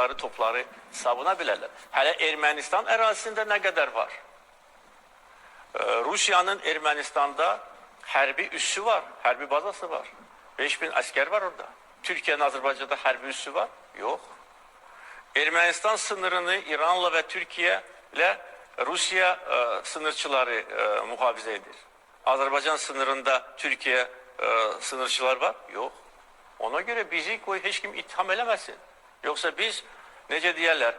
silahları, topları savuna bilərlər. Hələ Ermənistan ərazisində nə qədər var? Ee, Rusiyanın Ermənistanda hərbi üssü var, hərbi bazası var. 5000 asker var orada. Türkiye'nin Azerbaycan'da hərbi üssü var? Yok. Ermənistan sınırını İran'la ve Türkiye ile Rusya e, sınırçıları e, muhafaza edir. Azerbaycan sınırında Türkiye e, sınırçılar var? Yok. Ona göre bizi koy hiç kim itham eləməsin. Yoksa biz necə deyərlər?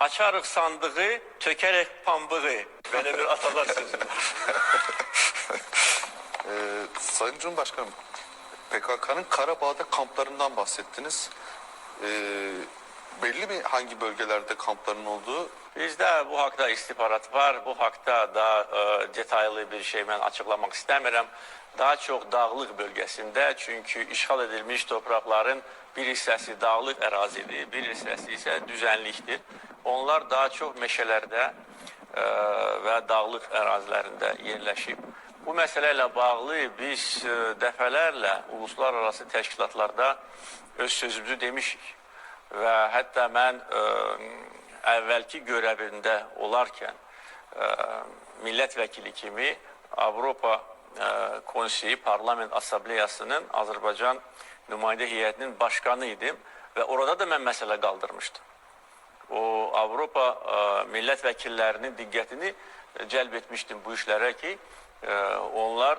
Açarıq sandığı, tökərək pambığı. Böyle bir atalar sözü. Ee, Sayın Cumhurbaşkanım, PKK'nın Karabağ'da kamplarından bahsettiniz. Ee, belli mi hangi bölgelerde kampların olduğu? Bizdə bu haqda istihbarat var. Bu haqda daha e, detaylı bir şey mən açıqlamaq istəmirəm. Daha çox dağlıq bölgəsində, çünki işğal edilmiş torpaqların bir hissəsi dağlıq ərazidir, bir hissəsi isə düzənlikdir. Onlar daha çox meşələrdə e, və dağlıq ərazilərində yerləşib. Bu məsələ ilə bağlı biz e, dəfələrlə uluslararası təşkilatlarda öz sözümüzü demişik. Və hətta mən ə, əvvəlki görəvimdə olarkən ə, millət vəkili kimi Avropa ə, Konseyi Parlament Assambleyasının Azərbaycan nümayəndə heyətinin başqanı idim və orada da mən məsələ qaldırmışdım. O Avropa ə, millət vəkillərinin diqqətini cəlb etmişdim bu işlərə ki, onlar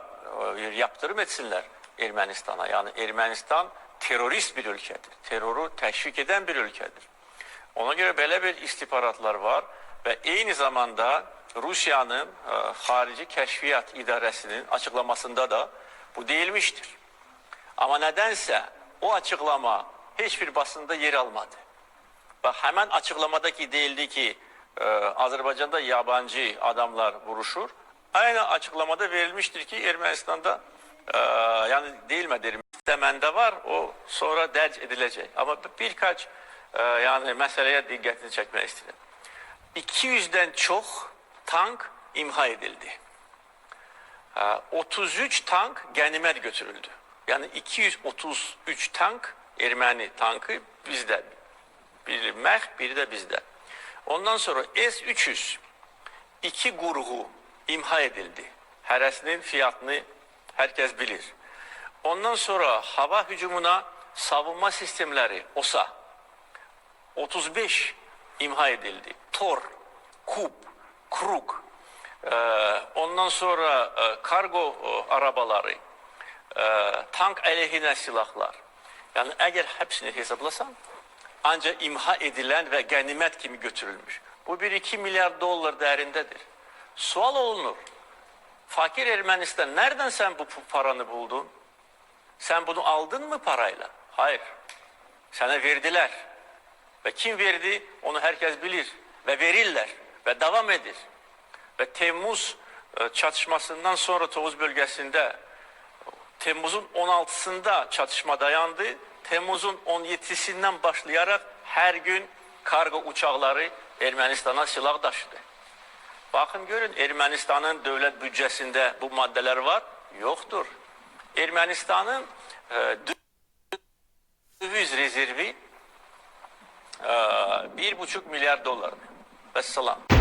yaptırım etsinlər Ermənistana. Yəni Ermənistan terörist bir ölkədir. Terroru təşvik edən bir ölkədir. Ona görə belə bir istihbaratlar var və eyni zamanda Rusiyanın ə, xarici kəşfiyyat idarəsinin açıqlamasında da bu deyilmişdir. Amma nədənsə o açıqlama heç bir basında yer almadı. Bak hemen açıklamada ki değildi ki e, Azerbaycan'da yabancı adamlar vuruşur. Aynı açıklamada verilmiştir ki Ermenistan'da e, yani değil mi derim istemende var o sonra derc edilecek. Ama birkaç e, yani meseleye dikkatini çekmek istedim. 200'den çok tank imha edildi. E, 33 tank ganimet götürüldü. Yani 233 tank Ermeni tankı bizde biri MEH, biri de bizde. Ondan sonra S-300 iki grubu imha edildi. Hərəsinin fiyatını herkes bilir. Ondan sonra hava hücumuna savunma sistemleri OSA 35 imha edildi. Tor, Kup, Kruk, e, ondan sonra e, kargo e, arabaları, e, tank aleyhine silahlar. Yani eğer hepsini hesaplasan ancak imha edilen ve ganimet kimi götürülmüş. Bu 1-2 milyar dolar değerindedir. Sual olunur. Fakir Ermenistan nereden sen bu paranı buldun? Sen bunu aldın mı parayla? Hayır. Sana verdiler. Ve kim verdi onu herkes bilir. Ve verirler. Ve devam edir. Ve Temmuz e, çatışmasından sonra Tovuz bölgesinde Temmuz'un 16'sında çatışma dayandı. Temmuz'un 17'sinden başlayarak her gün kargo uçakları Ermenistan'a silah taşıdı. Bakın görün Ermenistan'ın devlet bütçesinde bu maddeler var. Yoktur. Ermenistan'ın e, döviz rezervi e, bir buçuk milyar dolar. والسلام